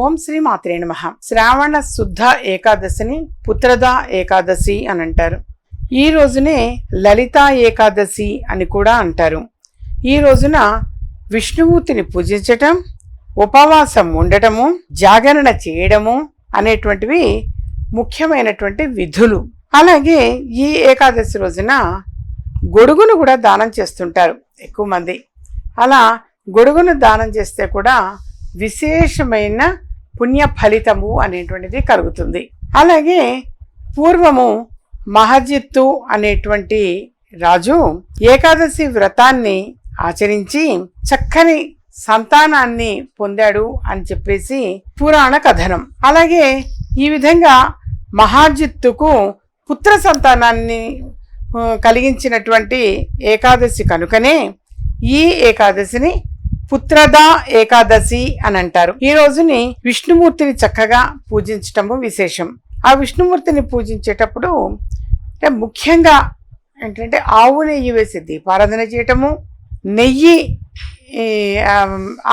ఓం శ్రీ మాత్రే నమ. శ్రావణ శుద్ధ ఏకాదశిని పుత్రద ఏకాదశి అని అంటారు. ఈ రోజునే లలిత ఏకాదశి అని కూడా అంటారు. ఈ రోజున విష్ణుమూర్తిని పూజించటం ఉపవాసం ఉండటము జాగరణ చేయడము అనేటువంటివి ముఖ్యమైనటువంటి విధులు. అలాగే ఈ ఏకాదశి రోజున గొడుగును కూడా దానం చేస్తుంటారు ఎక్కువ మంది. అలా గొడుగును దానం చేస్తే కూడా విశేషమైన పుణ్య ఫలితము అనేటువంటిది కలుగుతుంది. అలాగే పూర్వము మహజిత్తు అనేటువంటి రాజు ఏకాదశి వ్రతాన్ని ఆచరించి చక్కని సంతానాన్ని పొందాడు అని చెప్పేసి పురాణ కథనం. అలాగే ఈ విధంగా మహాజిత్తుకు పుత్ర సంతానాన్ని కలిగించినటువంటి ఏకాదశి కనుకనే ఈ ఏకాదశిని పుత్రద ఏకాదశి అని అంటారు. ఈ రోజుని విష్ణుమూర్తిని చక్కగా పూజించటము విశేషం. ఆ విష్ణుమూర్తిని పూజించేటప్పుడు అంటే ముఖ్యంగా ఏంటంటే ఆవు నెయ్యి వేసి దీపారాధన చేయటము నెయ్యి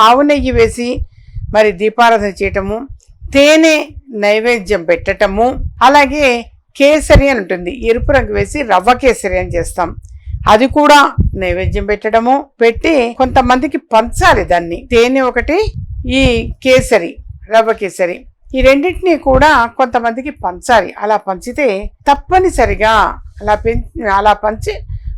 ఆవు నెయ్యి వేసి మరి దీపారాధన చేయటము తేనె నైవేద్యం పెట్టటము అలాగే కేసరి అని ఉంటుంది. ఎరుపు రంగు వేసి రవ్వ కేసరి అని చేస్తాం. అది కూడా నైవేద్యం పెట్టడము పెట్టి కొంతమందికి పంచాలి దాన్ని. తేనె ఒకటి ఈ కేసరి రవ్వ కేసరి. ఈ రెండింటినీ కూడా కొంతమందికి పంచాలి. అలా పంచితే తప్పనిసరిగా అలా పెంచి అలా పంచి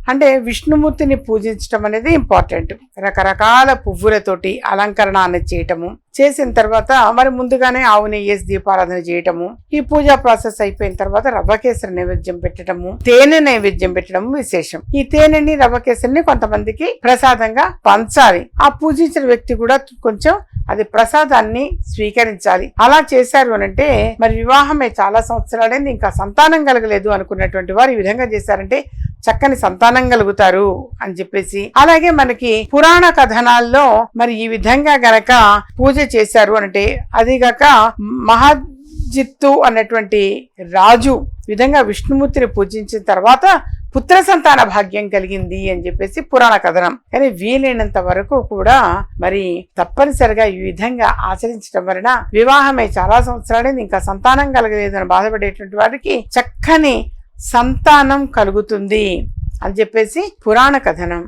అంటే విష్ణుమూర్తిని పూజించడం అనేది ఇంపార్టెంట్ రకరకాల పువ్వులతోటి అలంకరణ అనేది చేయటము చేసిన తర్వాత మరి ముందుగానే ఆవు నెయ్యేసి దీపారాధన చేయటము ఈ పూజా ప్రాసెస్ అయిపోయిన తర్వాత రవ్వకేసరి నైవేద్యం పెట్టడము తేనె నైవేద్యం పెట్టడము విశేషం. ఈ తేనెని రవ్వకేసరిని కొంతమందికి ప్రసాదంగా పంచాలి. ఆ పూజించిన వ్యక్తి కూడా కొంచెం అది ప్రసాదాన్ని స్వీకరించాలి. అలా చేశారు అని అంటే మరి వివాహమే చాలా సంవత్సరాలైంది ఇంకా సంతానం కలగలేదు అనుకున్నటువంటి వారు ఈ విధంగా చేశారంటే చక్కని సంతానం కలుగుతారు అని చెప్పేసి. అలాగే మనకి పురాణ కథనాల్లో మరి ఈ విధంగా గనక పూజ చేశారు అంటే అదిగాక మహాజిత్తు అన్నటువంటి రాజు విధంగా విష్ణుమూర్తిని పూజించిన తర్వాత పుత్ర సంతాన భాగ్యం కలిగింది అని చెప్పేసి పురాణ కథనం. కానీ వీలైనంత వరకు కూడా మరి తప్పనిసరిగా ఈ విధంగా ఆచరించడం వలన వివాహమై చాలా సంవత్సరాలైంది. ఇంకా సంతానం కలగలేదు అని బాధపడేటువంటి వారికి చక్కని సంతానం కలుగుతుంది అని చెప్పేసి పురాణ కథనం.